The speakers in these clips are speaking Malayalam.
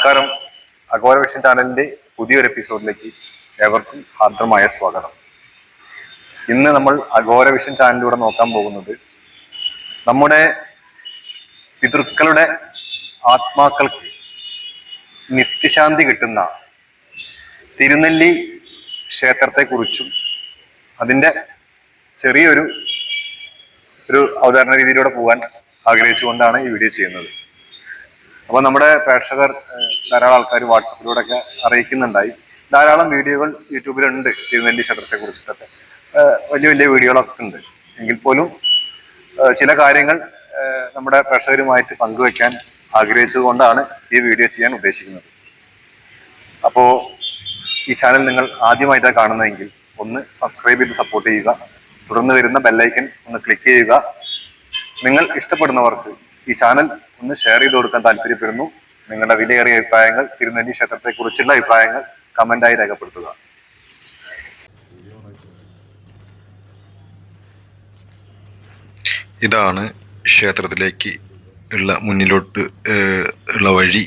നമസ്കാരം. അഗോര വിഷൻ ചാനലിന്റെ പുതിയൊരു എപ്പിസോഡിലേക്ക് ഏവർക്കും ഹാർദ്രമായ സ്വാഗതം. ഇന്ന് നമ്മൾ അഗോര വിഷൻ ചാനലിലൂടെ നോക്കാൻ പോകുന്നത് നമ്മുടെ പിതൃക്കളുടെ ആത്മാക്കൾക്ക് നിത്യശാന്തി കിട്ടുന്ന തിരുനെല്ലി ക്ഷേത്രത്തെക്കുറിച്ചും അതിന്റെ ചെറിയൊരു ഒരു അവതരണ രീതിയിലൂടെ പോകാൻ ആഗ്രഹിച്ചുകൊണ്ടാണ് ഈ വീഡിയോ ചെയ്യുന്നത്. അപ്പൊ നമ്മുടെ പ്രേക്ഷകർ ധാരാളം ആൾക്കാർ വാട്സപ്പിലൂടെ ഒക്കെ അറിയിക്കുന്നുണ്ടായി. ധാരാളം വീഡിയോകൾ യൂട്യൂബിലുണ്ട് തിരുനെല്ലി ക്ഷേത്രത്തെ കുറിച്ചിട്ടൊക്കെ. വലിയ വലിയ വീഡിയോകളൊക്കെ ഉണ്ട്. എങ്കിൽ പോലും ചില കാര്യങ്ങൾ നമ്മുടെ പ്രേക്ഷകരുമായിട്ട് പങ്കുവെക്കാൻ ആഗ്രഹിച്ചതുകൊണ്ടാണ് ഈ വീഡിയോ ചെയ്യാൻ ഉദ്ദേശിക്കുന്നത്. അപ്പോൾ ഈ ചാനൽ നിങ്ങൾ ആദ്യമായിട്ടാണ് കാണുന്നതെങ്കിൽ ഒന്ന് സബ്സ്ക്രൈബ് ചെയ്ത് സപ്പോർട്ട് ചെയ്യുക. തുടർന്ന് വരുന്ന ബെല്ലൈക്കൻ ഒന്ന് ക്ലിക്ക് ചെയ്യുക. നിങ്ങൾ ഇഷ്ടപ്പെടുന്നവർക്ക് ഈ ചാനൽ ഒന്ന് ഷെയർ ചെയ്ത് കൊടുക്കാൻ താല്പര്യപ്പെടുന്നു. നിങ്ങളുടെ വിലയേറിയ അഭിപ്രായങ്ങൾ തിരുനെല്ലി ക്ഷേത്രത്തെ കുറിച്ചുള്ള അഭിപ്രായങ്ങൾ കമന്റായി രേഖപ്പെടുത്തുക. ഇതാണ് ക്ഷേത്രത്തിലേക്ക് ഉള്ള മുന്നിലോട്ട് ഉള്ള വഴി.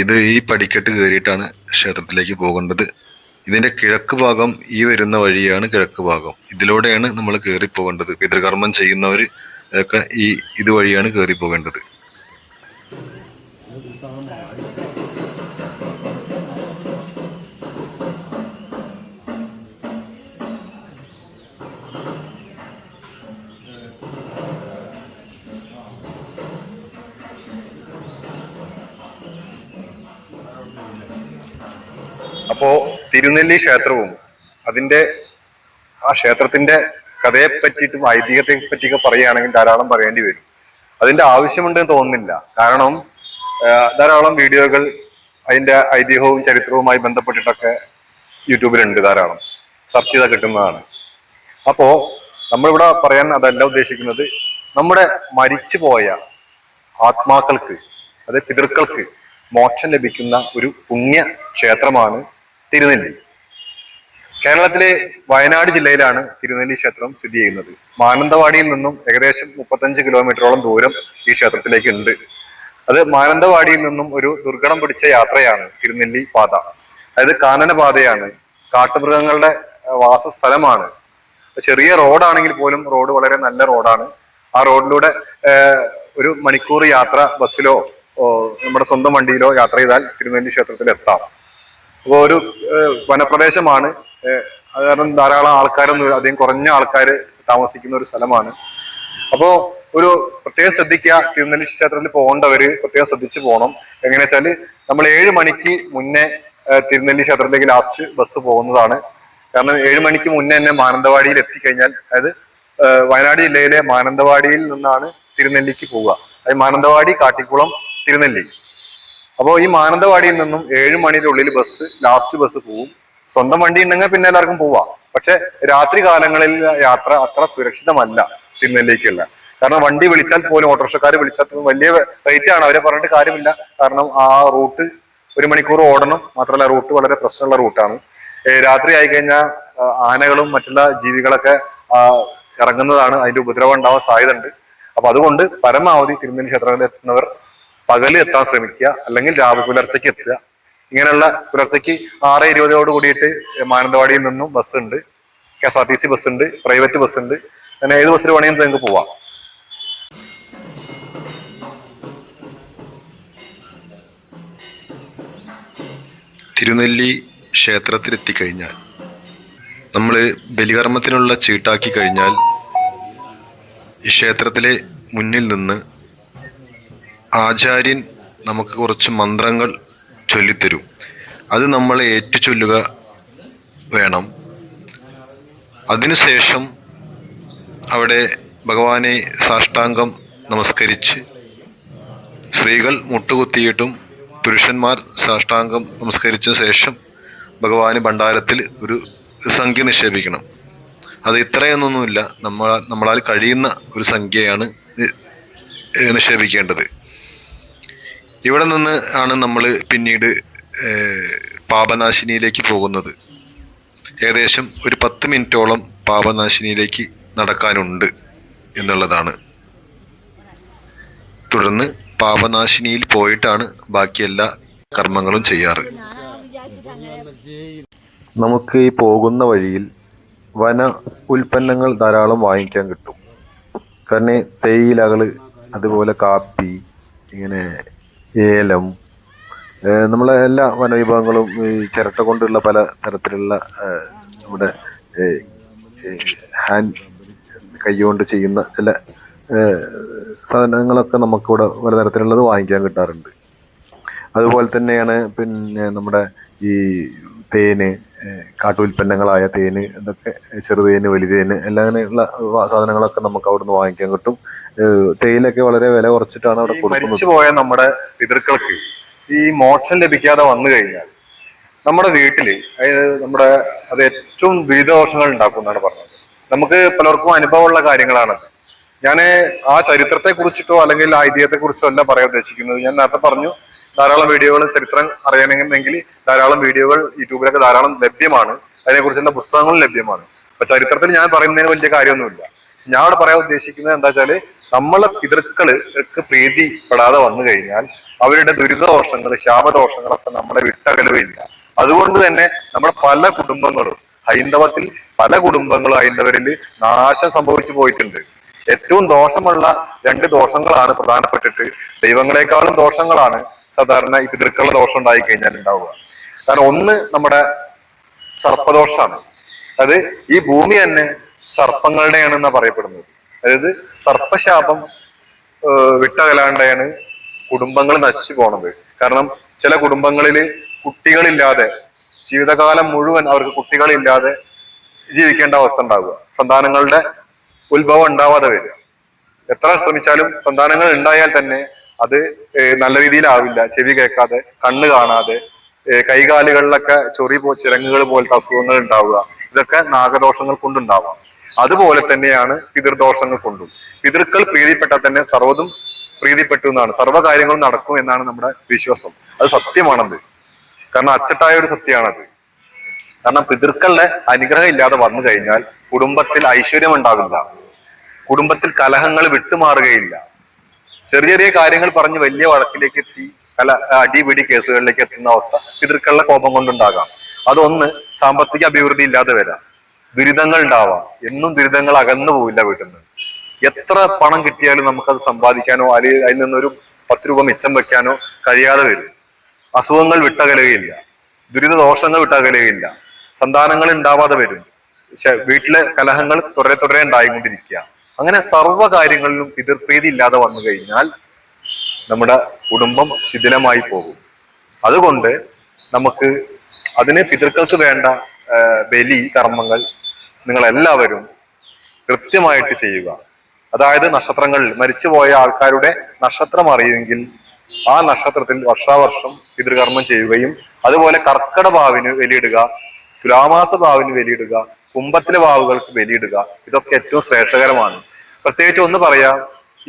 ഇത് ഈ പടിക്കെട്ട് കയറിയിട്ടാണ് ക്ഷേത്രത്തിലേക്ക് പോകേണ്ടത്. ഇതിന്റെ കിഴക്ക് ഭാഗം ഈ വരുന്ന വഴിയാണ് കിഴക്ക് ഭാഗം. ഇതിലൂടെയാണ് നമ്മൾ കയറി പോകേണ്ടത് പിതൃകർമ്മം ചെയ്യുന്നവർ ഒക്കെ ഈ ഇതുവഴിയാണ് കയറി പോകേണ്ടത്. അപ്പോ തിരുനെല്ലി ക്ഷേത്രവും അതിന്റെ ആ ക്ഷേത്രത്തിന്റെ കഥയെ പറ്റിയിട്ടും ഐതിഹ്യത്തെ പറ്റിയൊക്കെ പറയുകയാണെങ്കിൽ ധാരാളം പറയേണ്ടി വരും. അതിന്റെ ആവശ്യമുണ്ടെന്ന് തോന്നുന്നില്ല. കാരണം ധാരാളം വീഡിയോകൾ അതിന്റെ ഐതിഹ്യവും ചരിത്രവുമായി ബന്ധപ്പെട്ടിട്ടൊക്കെ യൂട്യൂബിലുണ്ട് ധാരാളം. സെർച്ച് ചെയ്താൽ കിട്ടുന്നതാണ്. അപ്പോ നമ്മളിവിടെ പറയാൻ അതല്ല ഉദ്ദേശിക്കുന്നത് നമ്മുടെ മരിച്ചു പോയ ആത്മാക്കൾക്ക് അത് പിതൃക്കൾക്ക് മോക്ഷം ലഭിക്കുന്ന ഒരു പുണ്യ ക്ഷേത്രമാണ് തിരുനെല്ലി. കേരളത്തിലെ വയനാട് ജില്ലയിലാണ് തിരുനെല്ലി ക്ഷേത്രം സ്ഥിതി ചെയ്യുന്നത്. മാനന്തവാടിയിൽ നിന്നും ഏകദേശം മുപ്പത്തഞ്ച് കിലോമീറ്ററോളം ദൂരം ഈ ക്ഷേത്രത്തിലേക്ക് ഉണ്ട്. അത് മാനന്തവാടിയിൽ നിന്നും ഒരു ദുർഘടം പിടിച്ച യാത്രയാണ് തിരുനെല്ലി പാത. അതായത് കാനന പാതയാണ്. കാട്ടുമൃഗങ്ങളുടെ വാസസ്ഥലമാണ്. ചെറിയ റോഡാണെങ്കിൽ പോലും റോഡ് വളരെ നല്ല റോഡാണ്. ആ റോഡിലൂടെ ഒരു മണിക്കൂർ യാത്ര ബസ്സിലോ നമ്മുടെ സ്വന്തം വണ്ടിയിലോ യാത്ര ചെയ്താൽ തിരുനെല്ലി ക്ഷേത്രത്തിൽ എത്താം. അപ്പോൾ ഒരു വനപ്രദേശമാണ് അത് കാരണം ധാരാളം ആൾക്കാരൊന്നും അധികം കുറഞ്ഞ ആൾക്കാർ താമസിക്കുന്ന ഒരു സ്ഥലമാണ്. അപ്പോ ഒരു പ്രത്യേകം ശ്രദ്ധിക്കുക തിരുനെല്ലി ക്ഷേത്രത്തിൽ പോകേണ്ടവര് പ്രത്യേകം ശ്രദ്ധിച്ചു പോകണം. എങ്ങനെ വെച്ചാൽ നമ്മൾ ഏഴ് മണിക്ക് മുന്നേ തിരുനെല്ലി ക്ഷേത്രത്തിലേക്ക് ലാസ്റ്റ് ബസ് പോകുന്നതാണ്. കാരണം ഏഴ് മണിക്ക് മുന്നേ തന്നെ മാനന്തവാടിയിൽ എത്തിക്കഴിഞ്ഞാൽ അതായത് വയനാട് ജില്ലയിലെ മാനന്തവാടിയിൽ നിന്നാണ് തിരുനെല്ലിക്ക് പോവുക. അതായത് മാനന്തവാടി കാട്ടിക്കുളം തിരുനെല്ലി. അപ്പോൾ ഈ മാനന്തവാടിയിൽ നിന്നും ഏഴ് മണിയുടെ ഉള്ളിൽ ബസ് ലാസ്റ്റ് ബസ് പോവും. സ്വന്തം വണ്ടി ഉണ്ടെങ്കിൽ പിന്നെ എല്ലാവർക്കും പോവാം. പക്ഷെ രാത്രി കാലങ്ങളിൽ യാത്ര അത്ര സുരക്ഷിതമല്ല തിരുനെല്ലിക്കുള്ള കാരണം വണ്ടി വിളിച്ചാൽ പോലും ഓട്ടോറിക്ഷക്കാർ വിളിച്ചാൽ വലിയ റേറ്റ് ആണ്. അവരെ പറഞ്ഞിട്ട് കാര്യമില്ല. കാരണം ആ റൂട്ട് ഒരു മണിക്കൂർ ഓടണം. മാത്രമല്ല റൂട്ട് വളരെ പ്രശ്നമുള്ള റൂട്ടാണ്. രാത്രി ആയി കഴിഞ്ഞാൽ ആനകളും മറ്റുള്ള ജീവികളൊക്കെ ഇറങ്ങുന്നതാണ്. അതിന്റെ ഉപദ്രവം ഉണ്ടാവാൻ സാധ്യത ഉണ്ട് അപ്പൊ അതുകൊണ്ട് പരമാവധി തിരുനെല്ലി ക്ഷേത്രങ്ങളിൽ എത്തുന്നവർ പകൽ എത്താൻ ശ്രമിക്കുക. അല്ലെങ്കിൽ രാവിലെ പുലർച്ചയ്ക്ക് എത്തുക. ഇങ്ങനെയുള്ള പുലർച്ചയ്ക്ക് ആറ് ഇരുപതോട് കൂടിയിട്ട് മാനന്തവാടിയിൽ നിന്നും ബസ് ഉണ്ട് K S R T C bus ഉണ്ട് പ്രൈവറ്റ് ബസ് ഉണ്ട് അങ്ങനെ ഏത് ബസ്സിൽ വേണമെങ്കിലും നിങ്ങൾക്ക് പോവാം. തിരുനെല്ലി ക്ഷേത്രത്തിലെത്തിക്കഴിഞ്ഞാൽ നമ്മൾ ബലികർമ്മത്തിനുള്ള ചീട്ടാക്കി കഴിഞ്ഞാൽ ഈ ക്ഷേത്രത്തിലെ മുന്നിൽ നിന്ന് ആചാര്യൻ നമുക്ക് കുറച്ച് മന്ത്രങ്ങൾ ചൊല്ലിത്തരും. അത് നമ്മൾ ഏറ്റുചൊല്ലുക വേണം. അതിനുശേഷം അവിടെ ഭഗവാനെ സാഷ്ടാംഗം നമസ്കരിച്ച് സ്ത്രീകൾ മുട്ടുകുത്തിയിട്ടും പുരുഷന്മാർ സാഷ്ടാംഗം നമസ്കരിച്ച ശേഷം ഭഗവാന് ഭണ്ഡാരത്തിൽ ഒരു സംഖ്യ നിക്ഷേപിക്കണം. അത് ഇത്രയൊന്നൊന്നുമില്ല. നമ്മളാൽ നമ്മളാൽ കഴിയുന്ന ഒരു സംഖ്യയാണ് നിക്ഷേപിക്കേണ്ടത്. ഇവിടെ നിന്ന് ആണ് നമ്മൾ പിന്നീട് പാപനാശിനിയിലേക്ക് പോകുന്നത്. ഏകദേശം ഒരു പത്ത് മിനിറ്റോളം പാപനാശിനിയിലേക്ക് നടക്കാനുണ്ട് എന്നുള്ളതാണ്. തുടർന്ന് പാപനാശിനിയിൽ പോയിട്ടാണ് ബാക്കി എല്ലാ കർമ്മങ്ങളും ചെയ്യാറ്. നമുക്ക് ഈ പോകുന്ന വഴിയിൽ വന ഉൽപ്പന്നങ്ങൾ ധാരാളം വാങ്ങിക്കാൻ കിട്ടും. കാരണം തേയിലകൾ അതുപോലെ കാപ്പി ഇങ്ങനെ ഏലം. നമ്മളെ എല്ലാ വനവിഭവങ്ങളും ഈ ചിരട്ട കൊണ്ടുള്ള പല തരത്തിലുള്ള നമ്മുടെ ഹാൻഡ് കൈകൊണ്ട് ചെയ്യുന്ന ചില സാധനങ്ങളൊക്കെ നമുക്കിവിടെ പല തരത്തിലുള്ളത് വാങ്ങിക്കാൻ കിട്ടാറുണ്ട്. അതുപോലെ തന്നെയാണ് പിന്നെ നമ്മുടെ ഈ തേന് കാട്ടുൽപ്പന്നങ്ങളായ തേന് ഇതൊക്കെ ചെറുതേന് വലുതേന് എല്ലാം അങ്ങനെയുള്ള സാധനങ്ങളൊക്കെ നമുക്ക് അവിടുന്ന് വാങ്ങിക്കാൻ കിട്ടും. തേയിലൊക്കെ വളരെ വില കുറച്ചിട്ടാണ് അവിടെ കൊടുക്കുന്നത്. പോയ നമ്മുടെ പിതൃക്കൾക്ക് ഈ മോക്ഷം ലഭിക്കാതെ വന്നു കഴിഞ്ഞാൽ നമ്മുടെ വീട്ടിൽ അതായത് നമ്മുടെ അത് ഏറ്റവും ദുരിതദോഷങ്ങൾ ഉണ്ടാക്കും എന്നാണ് പറഞ്ഞത്. നമുക്ക് പലർക്കും അനുഭവമുള്ള കാര്യങ്ങളാണ് ഞാൻ ആ ചരിത്രത്തെ കുറിച്ചിട്ടോ അല്ലെങ്കിൽ ആ ഐതിഹ്യത്തെ കുറിച്ചോ അല്ല പറയാൻ ഉദ്ദേശിക്കുന്നത്. ഞാൻ നേരത്തെ പറഞ്ഞു ധാരാളം വീഡിയോകൾ ചരിത്രം അറിയണമെങ്കിൽ ധാരാളം വീഡിയോകൾ യൂട്യൂബിലൊക്കെ ധാരാളം ലഭ്യമാണ്. അതിനെക്കുറിച്ചുള്ള പുസ്തകങ്ങളും ലഭ്യമാണ്. അപ്പൊ ചരിത്രത്തിൽ ഞാൻ പറയുന്നതിന് വലിയ കാര്യമൊന്നുമില്ല. ഞാൻ അവിടെ പറയാൻ ഉദ്ദേശിക്കുന്നത് എന്താ വെച്ചാൽ നമ്മളെ പിതൃക്കൾക്ക് പ്രീതിപ്പെടാതെ വന്നു കഴിഞ്ഞാൽ അവരുടെ ദുരിതദോഷങ്ങൾ ശാപദോഷങ്ങളൊക്കെ നമ്മളെ വിട്ടകലുകയില്ല. അതുകൊണ്ട് തന്നെ നമ്മുടെ പല കുടുംബങ്ങളും ഹൈന്ദവത്തിൽ പല കുടുംബങ്ങളും ഹൈന്ദവരിൽ നാശം സംഭവിച്ചു പോയിട്ടുണ്ട്. ഏറ്റവും ദോഷമുള്ള രണ്ട് ദോഷങ്ങളാണ് പ്രധാനപ്പെട്ടിട്ട് ദൈവങ്ങളെക്കാളും ദോഷങ്ങളാണ് സാധാരണ ഈ പിതൃക്കളുടെ ദോഷം ഉണ്ടായി കഴിഞ്ഞാൽ ഉണ്ടാവുക കാരണം ഒന്ന് നമ്മുടെ സർപ്പദോഷമാണ്. അത് ഈ ഭൂമി തന്നെ സർപ്പങ്ങളുടെയാണെന്നാ പറയപ്പെടുന്നത്. അതായത് സർപ്പശാപം വിട്ടകലാണ്ടാണ് കുടുംബങ്ങൾ നശിച്ചു പോണത്. കാരണം ചില കുടുംബങ്ങളിൽ കുട്ടികളില്ലാതെ ജീവിതകാലം മുഴുവൻ അവർക്ക് കുട്ടികളില്ലാതെ ജീവിക്കേണ്ട അവസ്ഥ ഉണ്ടാവുക. സന്താനങ്ങളുടെ ഉത്ഭവം ഉണ്ടാവാതെ വരിക. എത്ര ശ്രമിച്ചാലും സന്താനങ്ങൾ ഉണ്ടായാൽ തന്നെ അത് നല്ല രീതിയിലാവില്ല. ചെവി കേൾക്കാതെ കണ്ണ് കാണാതെ കൈകാലുകളിലൊക്കെ ചൊറി പോ ചിരങ്ങുകൾ പോലത്തെ അസുഖങ്ങൾ ഉണ്ടാവുക. ഇതൊക്കെ നാഗദോഷങ്ങൾ കൊണ്ടുണ്ടാവാം. അതുപോലെ തന്നെയാണ് പിതൃദോഷങ്ങൾ കൊണ്ടും. പിതൃക്കൾ പ്രീതിപ്പെട്ടാൽ തന്നെ സർവതും പ്രീതിപ്പെട്ടു എന്നാണ്. സർവ കാര്യങ്ങളും നടക്കും എന്നാണ് നമ്മുടെ വിശ്വാസം. അത് സത്യമാണത്. കാരണം അച്ചട്ടായ ഒരു സത്യമാണത്. കാരണം പിതൃക്കളുടെ അനുഗ്രഹം ഇല്ലാതെ വന്നു കഴിഞ്ഞാൽ കുടുംബത്തിൽ ഐശ്വര്യം ഉണ്ടാവില്ല കുടുംബത്തിൽ കലഹങ്ങൾ വിട്ടുമാറുകയില്ല. ചെറിയ ചെറിയ കാര്യങ്ങൾ പറഞ്ഞ് വലിയ വഴക്കിലേക്ക് എത്തി കല അടിപിടി കേസുകളിലേക്ക് എത്തുന്ന അവസ്ഥ പിതൃക്കളുടെ കോപം കൊണ്ടുണ്ടാകാം. അതൊന്ന് സാമ്പത്തിക അഭിവൃദ്ധി ഇല്ലാതെ വരാം. ദുരിതങ്ങൾ ഉണ്ടാവാം. എന്നും ദുരിതങ്ങൾ അകന്നു പോവില്ല വീട്ടിൽ നിന്ന്. എത്ര പണം കിട്ടിയാലും നമുക്കത് സമ്പാദിക്കാനോ അല്ലെങ്കിൽ അതിൽ നിന്നൊരു പത്ത് രൂപ മിച്ചം വെക്കാനോ കഴിയാതെ വരും. അസുഖങ്ങൾ വിട്ടകലുകയില്ല. ദുരിത ദോഷങ്ങൾ വിട്ടകലുകയില്ല. സന്താനങ്ങൾ ഉണ്ടാവാതെ വരും. വീട്ടിലെ കലഹങ്ങൾ തുടരെ തുടരെ ഉണ്ടായിക്കൊണ്ടിരിക്കുക. അങ്ങനെ സർവ കാര്യങ്ങളിലും പിതൃപ്രീതി ഇല്ലാതെ വന്നു കഴിഞ്ഞാൽ നമ്മുടെ കുടുംബം ശിഥിലമായി പോകും. അതുകൊണ്ട് നമുക്ക് അതിന് പിതൃക്കൾക്ക് വേണ്ട ബലി കർമ്മങ്ങൾ നിങ്ങൾ എല്ലാവരും കൃത്യമായിട്ട് ചെയ്യുക. അതായത് നക്ഷത്രങ്ങളിൽ മരിച്ചുപോയ ആൾക്കാരുടെ നക്ഷത്രം അറിയുമെങ്കിൽ ആ നക്ഷത്രത്തിൽ വർഷാവർഷം പിതൃകർമ്മം ചെയ്യുകയും അതുപോലെ കർക്കട ഭാവിന് ബലിയിടുക തുലാമാസ ഭാവിന് ബലിയിടുക കുംഭത്തിലെ വാവുകൾക്ക് ബലിയിടുക. ഇതൊക്കെ ഏറ്റവും ശ്രേഷ്ഠകരമാണ്. പ്രത്യേകിച്ച് ഒന്ന് പറയാ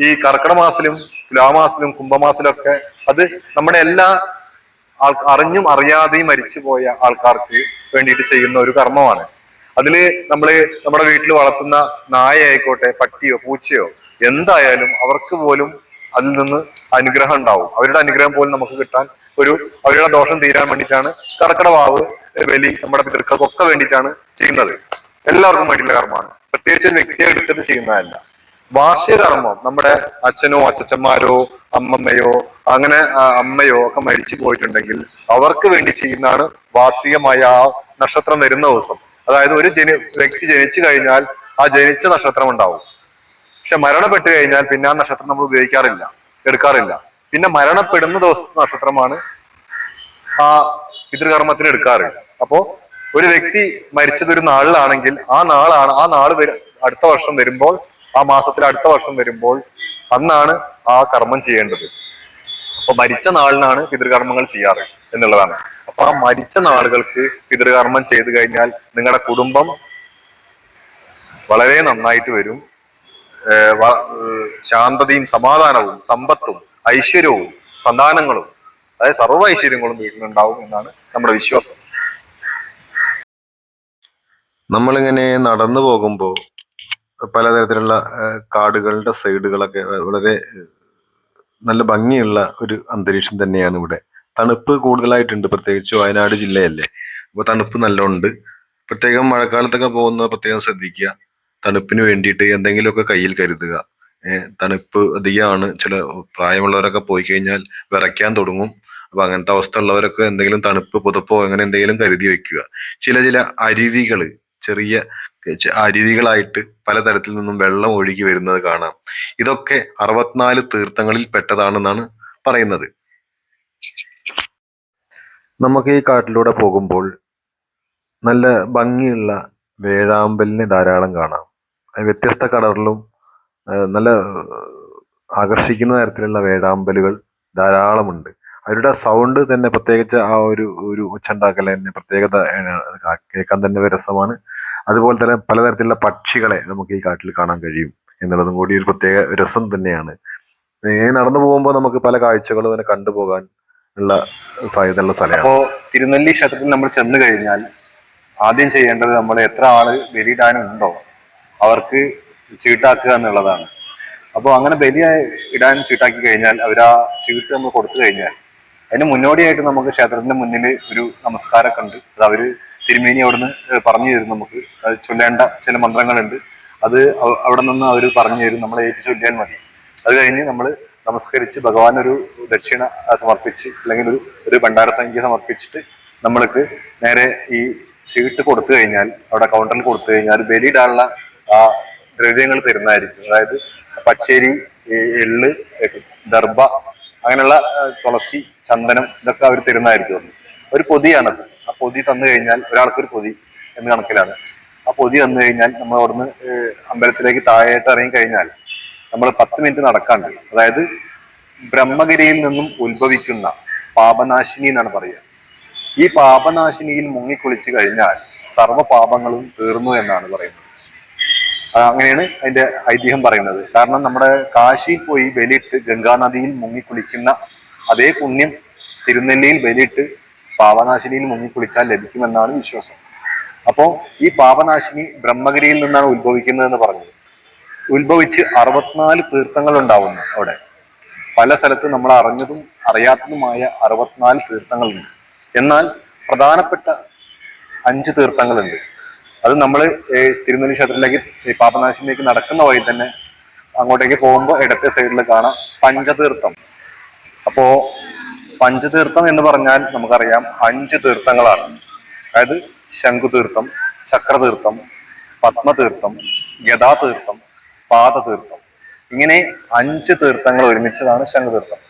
ഈ കർക്കട മാസത്തിലും തുലാമാസത്തിലും കുംഭമാസത്തിലും ഒക്കെ അത് നമ്മുടെ എല്ലാ ആൾ അറിഞ്ഞും അറിയാതെയും മരിച്ചുപോയ ആൾക്കാർക്ക് വേണ്ടിയിട്ട് ചെയ്യുന്ന ഒരു കർമ്മമാണ്. അതിൽ നമ്മൾ നമ്മുടെ വീട്ടിൽ വളർത്തുന്ന നായ ആയിക്കോട്ടെ പട്ടിയോ പൂച്ചയോ എന്തായാലും അവർക്ക് പോലും അതിൽ നിന്ന് അനുഗ്രഹം ഉണ്ടാവും. അവരുടെ അനുഗ്രഹം പോലും നമുക്ക് കിട്ടാൻ ഒരു അവരുടെ ദോഷം തീരാൻ വേണ്ടിയിട്ടാണ് കർക്കിടവാവ് ബലി നമ്മുടെ പിതൃക്കൾക്കൊക്കെ വേണ്ടിയിട്ടാണ് ചെയ്യുന്നത്. എല്ലാവർക്കും വേണ്ടിയുള്ള കർമ്മമാണ്. പ്രത്യേകിച്ച് വ്യക്തിയെ എടുത്തിട്ട് ചെയ്യുന്നതല്ല. വാർഷിക കർമ്മം നമ്മുടെ അച്ഛനോ അച്ഛച്ചന്മാരോ അമ്മമ്മയോ അങ്ങനെ അമ്മയോ ഒക്കെ മരിച്ചു പോയിട്ടുണ്ടെങ്കിൽ അവർക്ക് വേണ്ടി ചെയ്യുന്നതാണ് വാർഷികമായ ആ നക്ഷത്രം വരുന്ന ദിവസം. അതായത് ഒരു ജനി വ്യക്തി ജനിച്ചു കഴിഞ്ഞാൽ ആ ജനിച്ച നക്ഷത്രം ഉണ്ടാവും. പക്ഷെ മരണപ്പെട്ടു കഴിഞ്ഞാൽ പിന്നെ ആ നക്ഷത്രം നമ്മൾ ഉപയോഗിക്കാറില്ല എടുക്കാറില്ല. പിന്നെ മരണപ്പെടുന്ന ദിവസത്തെ നക്ഷത്രമാണ് ആ പിതൃകർമ്മത്തിന് എടുക്കാറ്. അപ്പോ ഒരു വ്യക്തി മരിച്ചത് ഒരു നാളിലാണെങ്കിൽ ആ നാളാണ് ആ നാൾ അടുത്ത വർഷം വരുമ്പോൾ ആ മാസത്തിൽ അടുത്ത വർഷം വരുമ്പോൾ അന്നാണ് ആ കർമ്മം ചെയ്യേണ്ടത്. അപ്പൊ മരിച്ച നാളിനാണ് പിതൃകർമ്മങ്ങൾ ചെയ്യാറ് എന്നുള്ളതാണ്. അപ്പൊ ആ മരിച്ച നാളുകൾക്ക് പിതൃകർമ്മം ചെയ്തു കഴിഞ്ഞാൽ നിങ്ങളുടെ കുടുംബം വളരെ നന്നായിട്ട് വരും. ശാന്തതയും സമാധാനവും സമ്പത്തും ഐശ്വര്യവും സന്താനങ്ങളും അതായത് സർവ ഐശ്വര്യങ്ങളും വീട്ടിലുണ്ടാവും എന്നാണ് നമ്മുടെ വിശ്വാസം. നമ്മളിങ്ങനെ നടന്നു പോകുമ്പോൾ പലതരത്തിലുള്ള കാടുകളുടെ സൈഡുകളൊക്കെ വളരെ നല്ല ഭംഗിയുള്ള ഒരു അന്തരീക്ഷം തന്നെയാണ് ഇവിടെ. തണുപ്പ് കൂടുതലായിട്ടുണ്ട് പ്രത്യേകിച്ച് വയനാട് ജില്ലയല്ലേ. അപ്പോൾ തണുപ്പ് നല്ലോണ്ട്. പ്രത്യേകം മഴക്കാലത്തൊക്കെ പോകുന്ന പ്രത്യേകം ശ്രദ്ധിക്കുക. തണുപ്പിന് വേണ്ടിയിട്ട് എന്തെങ്കിലുമൊക്കെ കയ്യിൽ കരുതുക. തണുപ്പ് അധികമാണ്. ചില പ്രായമുള്ളവരൊക്കെ പോയി കഴിഞ്ഞാൽ വിറയ്ക്കാൻ തുടങ്ങും. അപ്പൊ അങ്ങനത്തെ അവസ്ഥ ഉള്ളവരൊക്കെ എന്തെങ്കിലും തണുപ്പ് പുതപ്പോ അങ്ങനെ എന്തെങ്കിലും കരുതി വെക്കുക. ചില ചില അരുവികൾ ചെറിയ അരുവികളായിട്ട് പലതരത്തിൽ നിന്നും വെള്ളം ഒഴുകി വരുന്നത് കാണാം. ഇതൊക്കെ അറുപത്തിനാല് തീർത്ഥങ്ങളിൽ പെട്ടതാണെന്നാണ് പറയുന്നത്. നമുക്ക് ഈ കാട്ടിലൂടെ പോകുമ്പോൾ നല്ല ഭംഗിയുള്ള വേഴാമ്പലിനെ ധാരാളം കാണാം. വ്യത്യസ്ത കളറിലും നല്ല ആകർഷിക്കുന്ന തരത്തിലുള്ള വേഴാമ്പലുകൾ ധാരാളമുണ്ട്. അവരുടെ സൗണ്ട് തന്നെ പ്രത്യേകിച്ച് ആ ഒരു ഒരു ഒച്ചുണ്ടാക്കൽ തന്നെ പ്രത്യേകത കേൾക്കാൻ തന്നെ രസമാണ്. അതുപോലെ തന്നെ പലതരത്തിലുള്ള പക്ഷികളെ നമുക്ക് ഈ കാട്ടിൽ കാണാൻ കഴിയും എന്നുള്ളതും കൂടി ഒരു പ്രത്യേക രസം തന്നെയാണ്. ഇങ്ങനെ നടന്നു പോകുമ്പോൾ നമുക്ക് പല കാഴ്ചകളും അങ്ങനെ കണ്ടുപോകാൻ ഉള്ള സാധ്യതയുള്ള സ്ഥലമാണ്. അപ്പോ തിരുനെല്ലി ക്ഷേത്രത്തിൽ നമ്മൾ ചെന്ന് കഴിഞ്ഞാൽ ആദ്യം ചെയ്യേണ്ടത് നമ്മൾ എത്ര ആൾ ബലിയിടാനുണ്ടോ അവർക്ക് ചീട്ടാക്കുക എന്നുള്ളതാണ്. അപ്പോൾ അങ്ങനെ ബലി ഇടാൻ ചീട്ടാക്കി കഴിഞ്ഞാൽ അവർ ആ ചീട്ട് നമ്മൾ കൊടുത്തു കഴിഞ്ഞാൽ അതിന് മുന്നോടിയായിട്ട് നമുക്ക് ക്ഷേത്രത്തിന്റെ മുന്നിൽ ഒരു നമസ്കാരം ഉണ്ട്. അത് അവർ തിരുമേനി അവിടുന്ന് പറഞ്ഞു തരും നമുക്ക്. ചൊല്ലേണ്ട ചില മന്ത്രങ്ങളുണ്ട്. അത് അവ- അവിടെ നിന്ന് അവർ പറഞ്ഞു തരും. നമ്മൾ ഏറ്റു ചൊല്ലിയാൽ മതി. അത് കഴിഞ്ഞ് നമ്മൾ നമസ്കരിച്ച് ഭഗവാൻ ഒരു ദക്ഷിണ സമർപ്പിച്ച് അല്ലെങ്കിൽ ഒരു ഒരു ഭണ്ഡാര സംഖ്യ സമർപ്പിച്ചിട്ട് നമ്മൾക്ക് നേരെ ഈ ചീട്ട് കൊടുത്തു കഴിഞ്ഞാൽ അവിടെ കൗണ്ടറിൽ കൊടുത്തു കഴിഞ്ഞാൽ ബലിയിടാനുള്ള ആ ദ്രവ്യങ്ങൾ തരുന്നതായിരിക്കും. അതായത് പച്ചരി എള്ള് ദർഭ അങ്ങനെയുള്ള തുളസി ചന്ദനം ഇതൊക്കെ അവർ തരുന്നതായിരിക്കും. ഒരു പൊതിയാണത്. ആ പൊതി തന്നു കഴിഞ്ഞാൽ ഒരാൾക്കൊരു പൊതി എന്ന് കണക്കിലാണ്. ആ പൊതി തന്നു കഴിഞ്ഞാൽ നമ്മൾ അവിടുന്ന് അമ്പലത്തിലേക്ക് താഴേട്ട് ഇറങ്ങി കഴിഞ്ഞാൽ നമ്മൾ പത്ത് മിനിറ്റ് നടക്കാണ്ട് അതായത് ബ്രഹ്മഗിരിയിൽ നിന്നും ഉത്ഭവിക്കുന്ന പാപനാശിനി എന്നാണ് പറയുക. ഈ പാപനാശിനിയിൽ മുങ്ങിക്കുളിച്ചു കഴിഞ്ഞാൽ സർവ പാപങ്ങളും തീർന്നു എന്നാണ് പറയുന്നത്. അങ്ങനെയാണ് അതിന്റെ ഐതിഹ്യം പറയുന്നത്. കാരണം നമ്മുടെ കാശിയിൽ പോയി ബലിയിട്ട് ഗംഗാനദിയിൽ മുങ്ങിക്കുളിക്കുന്ന അതേ പുണ്യം തിരുനെല്ലിയിൽ ബലിയിട്ട് പാപനാശിനിയിൽ മുങ്ങിക്കുളിച്ചാൽ ലഭിക്കുമെന്നാണ് വിശ്വാസം. അപ്പോൾ ഈ പാപനാശിനി ബ്രഹ്മഗിരിയിൽ നിന്നാണ് ഉത്ഭവിക്കുന്നത് എന്ന് പറഞ്ഞത്. ഉത്ഭവിച്ച് അറുപത്തിനാല് തീർത്ഥങ്ങൾ ഉണ്ടാവുന്നു അവിടെ. പല സ്ഥലത്ത് നമ്മൾ അറിഞ്ഞതും അറിയാത്തതുമായ അറുപത്തിനാല് തീർത്ഥങ്ങളുണ്ട്. എന്നാൽ പ്രധാനപ്പെട്ട അഞ്ച് തീർത്ഥങ്ങളുണ്ട്. അത് നമ്മൾ തിരുനെല്ലി ക്ഷേത്രത്തിലേക്ക് ഈ പാപനാശിനിലേക്ക് നടക്കുന്ന വഴി തന്നെ അങ്ങോട്ടേക്ക് പോകുമ്പോൾ ഇടത്തെ സൈഡിൽ കാണാം പഞ്ചതീർത്ഥം. അപ്പോ പഞ്ചതീർത്ഥം എന്ന് പറഞ്ഞാൽ നമുക്കറിയാം അഞ്ച് തീർത്ഥങ്ങളാണ്. അതായത് ശംഖുതീർത്ഥം ചക്രതീർത്ഥം പത്മതീർത്ഥം ഗതാതീർത്ഥം പാദതീർത്ഥം. ഇങ്ങനെ അഞ്ച് തീർത്ഥങ്ങൾ ഒരുമിച്ചതാണ് ശംഖുതീർത്ഥം.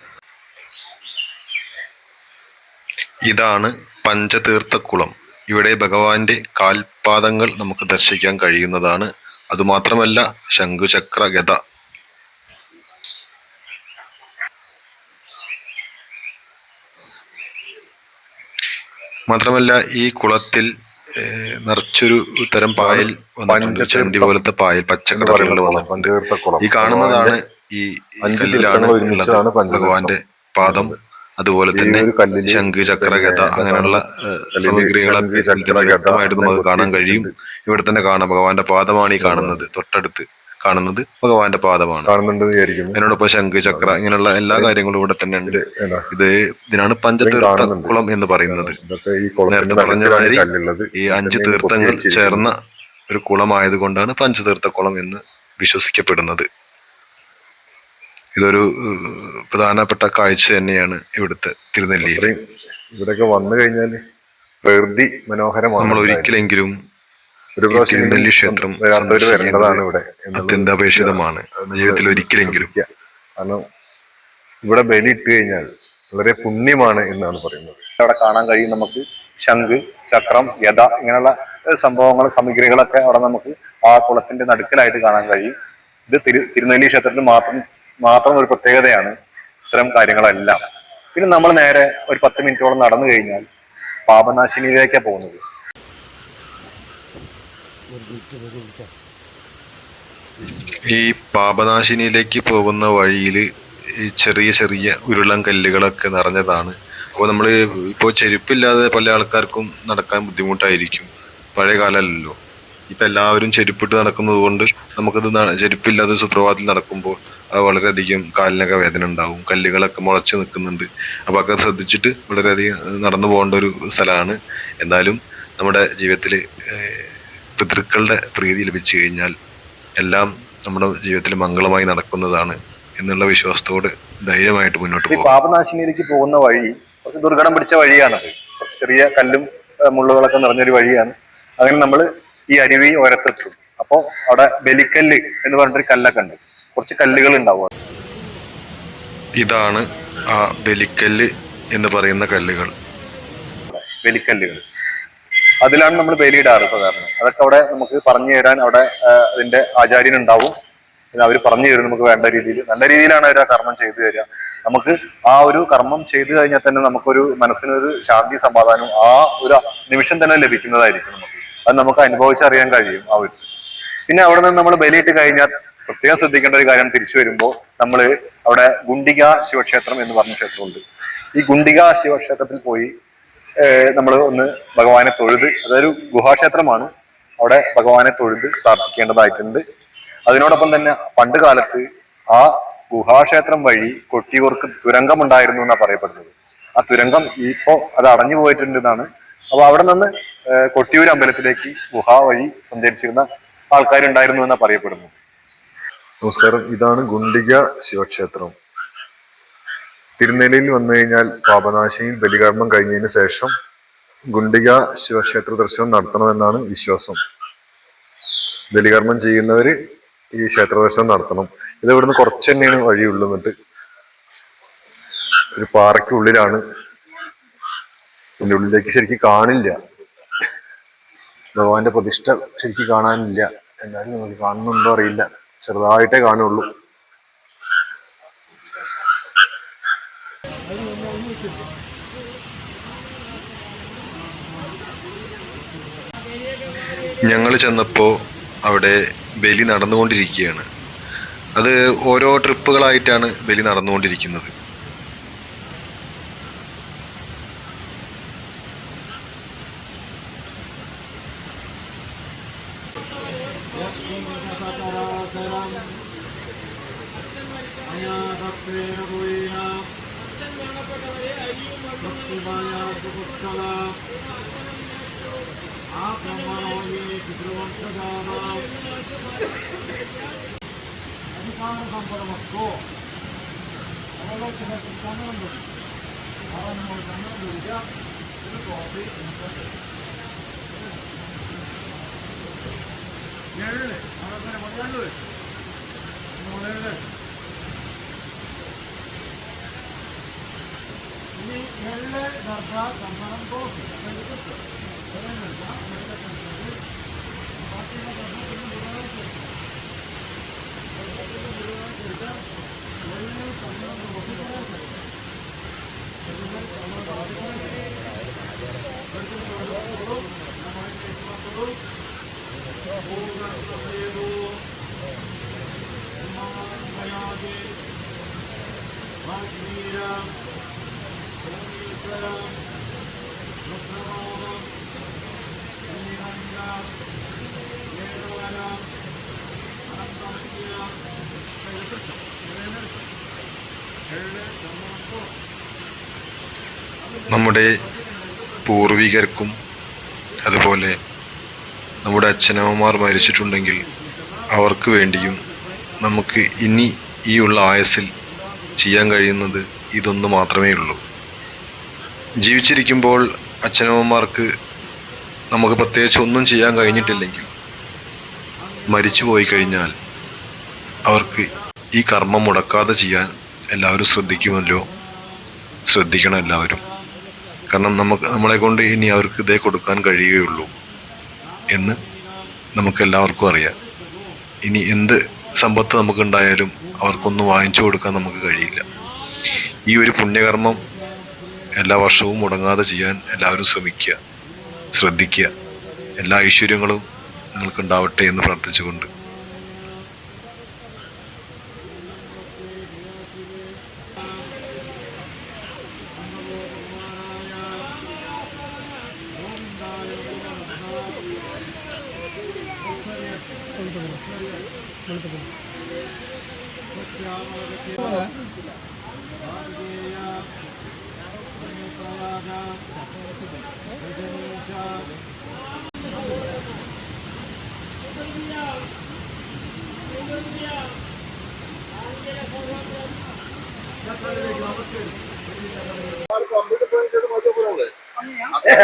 ഇതാണ് പഞ്ചതീർത്ഥക്കുളം. ഇവിടെ ഭഗവാന്റെ കാൽപാദങ്ങൾ നമുക്ക് ദർശിക്കാൻ കഴിയുന്നതാണ്. അതുമാത്രമല്ല ശംഖുചക്ര ഗത മാത്രമല്ല ഈ കുളത്തിൽ നിറച്ചൊരു തരം പായൽ ചെണ്ടി പോലത്തെ പായൽ പച്ചക്കടലുകൾ ഈ കാണുന്നതാണ് ഈ കല്ലിലാണ്. ഭഗവാന്റെ പാദം. അതുപോലെ തന്നെ ശംഖ് ചക്ര അങ്ങനെയുള്ള സാമഗ്രികളൊക്കെ വ്യക്തമായിട്ട് നമുക്ക് കാണാൻ കഴിയും. ഇവിടെ തന്നെ കാണാം. ഭഗവാന്റെ പാദമാണ് ഈ കാണുന്നത് തൊട്ടടുത്ത്. കാണുന്നത് ഭഗവാന്റെ പാദമാണ്. വിചാരിക്കുന്നു. അതിനോടൊപ്പം ശംഖ് ചക്ര ഇങ്ങനെയുള്ള എല്ലാ കാര്യങ്ങളും ഇവിടെ തന്നെ ഉണ്ട്? ഇത് ഇതിനാണ് പഞ്ചതീർത്ഥ കുളം എന്ന് പറയുന്നത്. നേരത്തെ പറഞ്ഞ മാതിരി ഈ അഞ്ച് തീർത്ഥങ്ങൾ ചേർന്ന ഒരു കുളമായതുകൊണ്ടാണ് പഞ്ചതീർത്ഥ കുളം എന്ന് വിശ്വസിക്കപ്പെടുന്നത്. ഇതൊരു പ്രധാനപ്പെട്ട കാഴ്ച തന്നെയാണ് ഇവിടുത്തെ തിരുനെല്ലി. ഇവിടെ ഇവിടെയൊക്കെ വന്നു കഴിഞ്ഞാൽ പ്രകൃതി മനോഹരമാണ്. നമ്മൾ ഒരിക്കലെങ്കിലും ഒരു പ്രാവശ്യം ക്ഷേത്രം വരേണ്ടതാണ് ഇവിടെ. അത്യന്താപേക്ഷിതമാണ്. ജീവിതത്തിൽ ഒരിക്കലെങ്കിലും. കാരണം ഇവിടെ ബലി ഇട്ട് കഴിഞ്ഞാൽ വളരെ പുണ്യമാണ് എന്നാണ് പറയുന്നത്. അവിടെ കാണാൻ കഴിയും നമുക്ക് ശംഖ് ചക്രം യഥ ഇങ്ങനെയുള്ള സംഭവങ്ങൾ സാമഗ്രികളൊക്കെ അവിടെ നമുക്ക് ആ കുളത്തിന്റെ നടുക്കലായിട്ട് കാണാൻ കഴിയും. ഇത് തിരു തിരുനെല്ലി ക്ഷേത്രത്തിൽ മാത്രം മാത്രം ഒരു പ്രത്യേകതയാണ് ഇത്തരം കാര്യങ്ങളെല്ലാം. പിന്നെ നമ്മൾ നേരെ ഒരു പത്ത് മിനിറ്റോളം നടന്നു കഴിഞ്ഞാൽ പാപനാശിനിയിലേക്കാണ് പോകുന്നത്. ഈ പാപനാശിനിയിലേക്ക് പോകുന്ന വഴിയിൽ ഈ ചെറിയ ചെറിയ ഉരുളൻ കല്ലുകളൊക്കെ നിറഞ്ഞതാണ്. അപ്പോൾ നമ്മൾ ഇപ്പോൾ ചെരുപ്പില്ലാതെ പല ആൾക്കാർക്കും നടക്കാൻ ബുദ്ധിമുട്ടായിരിക്കും. പഴയ കാലമല്ലല്ലോ. ഇപ്പം എല്ലാവരും ചെരുപ്പിട്ട് നടക്കുന്നത് കൊണ്ട് നമുക്കത് ചെരുപ്പില്ലാതെ സുപ്രഭാതത്തിൽ നടക്കുമ്പോൾ അത് വളരെയധികം കാലിനൊക്കെ വേദന ഉണ്ടാവും. കല്ലുകളൊക്കെ മുളച്ച് നിൽക്കുന്നുണ്ട്. അപ്പോൾ ഒക്കെ ശ്രദ്ധിച്ചിട്ട് വളരെയധികം നടന്നു പോകേണ്ട ഒരു സ്ഥലമാണ്. എന്നാലും നമ്മുടെ ജീവിതത്തിൽ പിതൃക്കളുടെ പ്രീതി ലഭിച്ചു കഴിഞ്ഞാൽ എല്ലാം നമ്മുടെ ജീവിതത്തിൽ മംഗളമായി നടക്കുന്നതാണ് എന്നുള്ള വിശ്വാസത്തോട് ധൈര്യമായിട്ട് മുന്നോട്ട് ഈ പാപനാശിനിയിലേക്ക് പോകുന്ന വഴി കുറച്ച് ദുർഘടം പിടിച്ച വഴിയാണത് കുറച്ച് ചെറിയ കല്ലും മുള്ളുകളൊക്കെ നിറഞ്ഞൊരു വഴിയാണ്. അങ്ങനെ നമ്മൾ ഈ അരുവി ഓരത്തെത്തും അപ്പോൾ അവിടെ ബലിക്കല്ല് എന്ന് പറഞ്ഞിട്ടൊരു കല്ലൊക്കെ ഉണ്ട്. കുറച്ച് കല്ലുകൾ ഉണ്ടാവുക ഇതാണ് ആ ബലിക്കല്ല് എന്ന് പറയുന്ന കല്ലുകൾ. ബലിക്കല്ലുകൾ. അതിലാണ് നമ്മൾ ബലിയിടാറ് സാധാരണ. അതൊക്കെ അവിടെ നമുക്ക് പറഞ്ഞു തരാൻ അവിടെ അതിന്റെ ആചാര്യൻ ഉണ്ടാവും പിന്നെ അവർ പറഞ്ഞു തരും നമുക്ക് വേണ്ട രീതിയിൽ. നല്ല രീതിയിലാണ് അവർ ആ കർമ്മം ചെയ്തു തരിക. നമുക്ക് ആ ഒരു കർമ്മം ചെയ്തു കഴിഞ്ഞാൽ തന്നെ നമുക്കൊരു മനസ്സിനൊരു ശാന്തി സമാധാനവും ആ ഒരു നിമിഷം തന്നെ ലഭിക്കുന്നതായിരിക്കും നമുക്ക്. അത് നമുക്ക് അനുഭവിച്ചറിയാൻ കഴിയും ആ ഒരു. പിന്നെ അവിടെ നിന്ന് നമ്മൾ ബലിയിട്ട് കഴിഞ്ഞാൽ പ്രത്യേകം ശ്രദ്ധിക്കേണ്ട ഒരു കാര്യം തിരിച്ചു വരുമ്പോൾ നമ്മൾ അവിടെ ഗുണ്ടിക ശിവക്ഷേത്രം എന്ന് പറഞ്ഞ ക്ഷേത്രമുണ്ട്. ഈ ഗുണ്ടിക ശിവക്ഷേത്രത്തിൽ പോയി നമ്മൾ ഒന്ന് ഭഗവാനെ തൊഴുത് അതൊരു ഗുഹാക്ഷേത്രമാണ്. അവിടെ ഭഗവാനെ തൊഴുത് പ്രാർത്ഥിക്കേണ്ടതായിട്ടുണ്ട്. അതിനോടൊപ്പം തന്നെ പണ്ട് കാലത്ത് ആ ഗുഹാക്ഷേത്രം വഴി കൊട്ടിയൂർക്ക് തുരങ്കം ഉണ്ടായിരുന്നു എന്നാണ് പറയപ്പെടുന്നത്. ആ തുരങ്കം ഇപ്പോ അത് അടഞ്ഞു പോയിട്ടുണ്ട് എന്നാണ് അപ്പൊ അവിടെ നിന്ന് കൊട്ടിയൂർ അമ്പലത്തിലേക്ക് ഗുഹ വഴി സഞ്ചരിച്ചിരുന്ന ആൾക്കാരുണ്ടായിരുന്നു എന്നാണ് പറയപ്പെടുന്നു. നമസ്കാരം. ഇതാണ് ഗുണ്ടിക ശിവക്ഷേത്രം. തിരുനെല്ലിയിൽ വന്നു കഴിഞ്ഞാൽ പാപനാശിനിയിൽ ബലികർമ്മം കഴിഞ്ഞതിന് ശേഷം ഗുണ്ടിക ശിവക്ഷേത്ര ദർശനം നടത്തണമെന്നാണ് വിശ്വാസം. ബലികർമ്മം ചെയ്യുന്നവര് ഈ ക്ഷേത്ര ദർശനം നടത്തണം. ഇത് ഇവിടുന്ന് കുറച്ച് തന്നെയാണ് വഴിയുള്ളൂ എന്നിട്ട്. ഒരു പാറയ്ക്കുള്ളിലാണ്. ഇതിന്റെ ഉള്ളിലേക്ക് ശരിക്കും കാണില്ല. ഭഗവാന്റെ പ്രതിഷ്ഠ ശരിക്കും കാണാനില്ല. എന്നാലും നമുക്ക് കാണുന്നുണ്ടോ അറിയില്ല. ചെറുതായിട്ടേ കാണുള്ളൂ. ഞങ്ങൾ ചെന്നപ്പോൾ അവിടെ ബലി നടന്നുകൊണ്ടിരിക്കുകയാണ്. അത് ഓരോ ട്രിപ്പുകളായിട്ടാണ് ബലി നടന്നുകൊണ്ടിരിക്കുന്നത്. അവകാശങ്ങൾ ചന്ദ്രൻ തോന്നി അവൻ നമ്മൾ ചന്ദ്രൻ ചോദിക്കുക ഒരു കോപ്പി ഏഴ് അവരെ പതിനാല് ഏഴ് ഇനി ഏഴ് ദർഭ ചന്ദ്രൻ കോപ്പി ബാക്കിയുള്ള ദർഭത്തിന് മുഴുവനായി ചേർക്കുക ദർഭത്തിന് മുഴുവനായി ചേർക്കുക Yeah. നമ്മുടെ പൂർവികർക്കും അതുപോലെ നമ്മുടെ അച്ഛനമ്മമാർ മരിച്ചിട്ടുണ്ടെങ്കിൽ അവർക്ക് വേണ്ടിയും നമുക്ക് ഇനി ഈ ഉള്ള ആയസിൽ ചെയ്യാൻ കഴിയുന്നത് ഇതൊന്നു മാത്രമേ ഉള്ളൂ. ജീവിച്ചിരിക്കുമ്പോൾ അച്ഛനമ്മമാർക്ക് നമുക്ക് പ്രത്യേകിച്ച് ഒന്നും ചെയ്യാൻ കഴിഞ്ഞിട്ടില്ലെങ്കിൽ മരിച്ചു പോയി കഴിഞ്ഞാൽ അവർക്ക് ഈ കർമ്മം മുടക്കാതെ ചെയ്യാൻ എല്ലാവരും ശ്രദ്ധിക്കുമല്ലോ? ശ്രദ്ധിക്കണം എല്ലാവരും. കാരണം നമുക്ക് നമ്മളെ കൊണ്ട് ഇനി അവർക്ക് ഇതേ കൊടുക്കാൻ കഴിയുകയുള്ളൂ എന്ന് നമുക്ക് എല്ലാവർക്കും അറിയാം. ഇനി എന്ത് സമ്പത്ത് നമുക്കുണ്ടായാലും അവർക്കൊന്നും വാങ്ങിച്ചു കൊടുക്കാൻ നമുക്ക് കഴിയില്ല. ഈ ഒരു പുണ്യകർമ്മം എല്ലാ വർഷവും മുടങ്ങാതെ ചെയ്യാൻ എല്ലാവരും ശ്രമിക്കുക ശ്രദ്ധിക്കുക. എല്ലാ ഐശ്വര്യങ്ങളും നിങ്ങൾക്കുണ്ടാവട്ടെ എന്ന് പ്രാർത്ഥിച്ചുകൊണ്ട്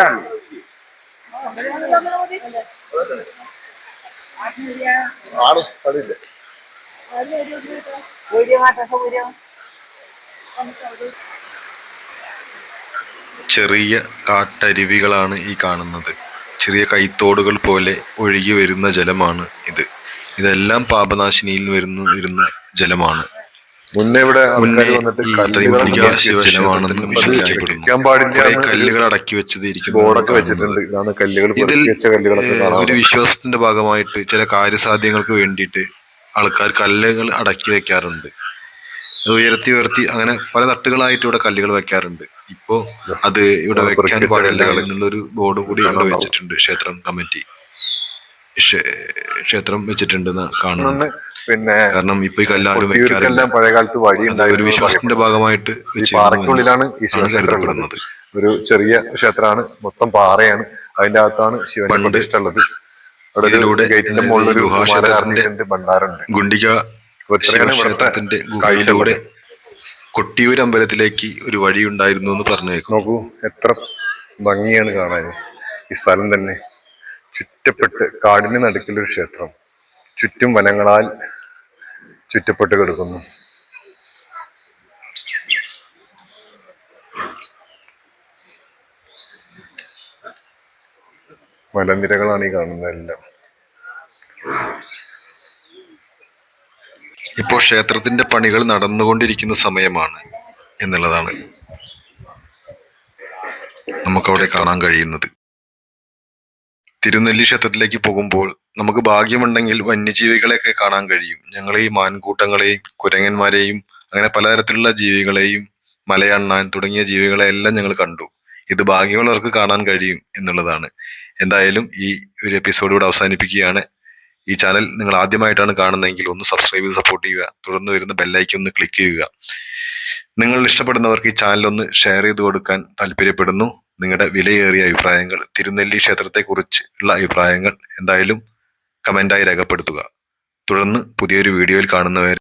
ആൾ മാറ്റാൻ സൗകര്യം ചെറിയ കാട്ടരുവികളാണ് ഈ കാണുന്നത്. ചെറിയ കൈത്തോടുകൾ പോലെ ഒഴുകി വരുന്ന ജലമാണ് ഇത്. ഇതെല്ലാം പാപനാശിനിയിൽ വരുന്ന വരുന്ന ജലമാണ്. മുന്നേ ഇവിടെ കല്ലുകൾ അടക്കി വെച്ചത് ബോർഡൊക്കെ വെച്ചിട്ടുണ്ട്. ഇതാണ് കല്ലുകൾ ഒരു വിശ്വാസത്തിന്റെ ഭാഗമായിട്ട് ചില കാര്യസാധ്യങ്ങൾക്ക് വേണ്ടിയിട്ട് ആൾക്കാർ കല്ലുകൾ അടക്കി വെക്കാറുണ്ട്. അത് ഉയർത്തി ഉയർത്തി അങ്ങനെ പല തട്ടുകളായിട്ട് ഇവിടെ കല്ലുകൾ വെക്കാറുണ്ട്. ഇപ്പോ അത് ഇവിടെ വെക്കാൻ പാടില്ല എന്നുള്ളൊരു ബോർഡ് കൂടി ഇവിടെ വെച്ചിട്ടുണ്ട് ക്ഷേത്രം കമ്മിറ്റി. ക്ഷേത്രം വെച്ചിട്ടുണ്ടെന്ന് കാണുന്നു പിന്നെ കാരണം ഇപ്പൊ ഈ കല്ലാരും വെക്കാറില്ല കൊട്ടിയൂർക്കെല്ലാം പഴയ കാലത്ത് വഴി ഒരു വിശ്വാസത്തിന്റെ ഭാഗമായിട്ട് പാറയ്ക്കുള്ളിലാണ് ഈ ആണ് ശിവക്ഷേത്രം കരുതപ്പെടുന്നത്. ഒരു ചെറിയ ക്ഷേത്രമാണ്. മൊത്തം പാറയാണ്. അതിന്റെ അകത്താണ് പണ്ട് അവിടെ ഗേറ്റിന്റെ മുകളിലൊരു ഭണ്ഡാരുണ്ട് ഗുണ്ടിക ഗുഹയിലൂടെ കൊട്ടിയൂർ അമ്പലത്തിലേക്ക് ഒരു വഴി ഉണ്ടായിരുന്നു എന്ന് പറഞ്ഞേക്കും നോക്കൂ എത്ര ഭംഗിയാണ് കാണാൻ. ഈ സ്ഥലം തന്നെ. ചുറ്റപ്പെട്ട് കാടിന് നടുക്കിലൊരു ക്ഷേത്രം. ചുറ്റും വനങ്ങളാൽ ചുറ്റപ്പെട്ട് കിടക്കുന്നു. മലനിരകളാണ് ഈ കാണുന്നതെല്ലാം ഇപ്പോൾ ക്ഷേത്രത്തിന്റെ പണികൾ നടന്നുകൊണ്ടിരിക്കുന്ന സമയമാണ് എന്നുള്ളതാണ് നമുക്കവിടെ കാണാൻ കഴിയുന്നത്. തിരുനെല്ലി ക്ഷേത്രത്തിലേക്ക് പോകുമ്പോൾ നമുക്ക് ഭാഗ്യമുണ്ടെങ്കിൽ വന്യജീവികളെയൊക്കെ കാണാൻ കഴിയും. ഞങ്ങൾ ഈ മാൻകൂട്ടങ്ങളെയും കുരങ്ങന്മാരെയും അങ്ങനെ പലതരത്തിലുള്ള ജീവികളെയും മലയണ്ണാൻ തുടങ്ങിയ ജീവികളെ എല്ലാം ഞങ്ങൾ കണ്ടു. ഇത് ഭാഗ്യമുള്ളവർക്ക് കാണാൻ കഴിയും എന്നുള്ളതാണ്. എന്തായാലും ഈ ഒരു എപ്പിസോഡ് ഇവിടെ അവസാനിപ്പിക്കുകയാണ്. ഈ ചാനൽ നിങ്ങൾ ആദ്യമായിട്ടാണ് കാണുന്നതെങ്കിൽ ഒന്ന് സബ്സ്ക്രൈബ് ചെയ്ത് സപ്പോർട്ട് ചെയ്യുക. തുടർന്ന് വരുന്ന ബെല്ലൈക്കൊന്ന് ക്ലിക്ക് ചെയ്യുക. നിങ്ങൾ ഇഷ്ടപ്പെടുന്നവർക്ക് ഈ ചാനൽ ഒന്ന് ഷെയർ ചെയ്ത് കൊടുക്കാൻ താല്പര്യപ്പെടുന്നു. നിങ്ങളുടെ വിലയേറിയ അഭിപ്രായങ്ങൾ തിരുനെല്ലി ക്ഷേത്രത്തെക്കുറിച്ച് ഉള്ള അഭിപ്രായങ്ങൾ എന്തായാലും കമന്റായി രേഖപ്പെടുത്തുക. തുടർന്ന് പുതിയൊരു വീഡിയോയിൽ കാണുന്നവരെ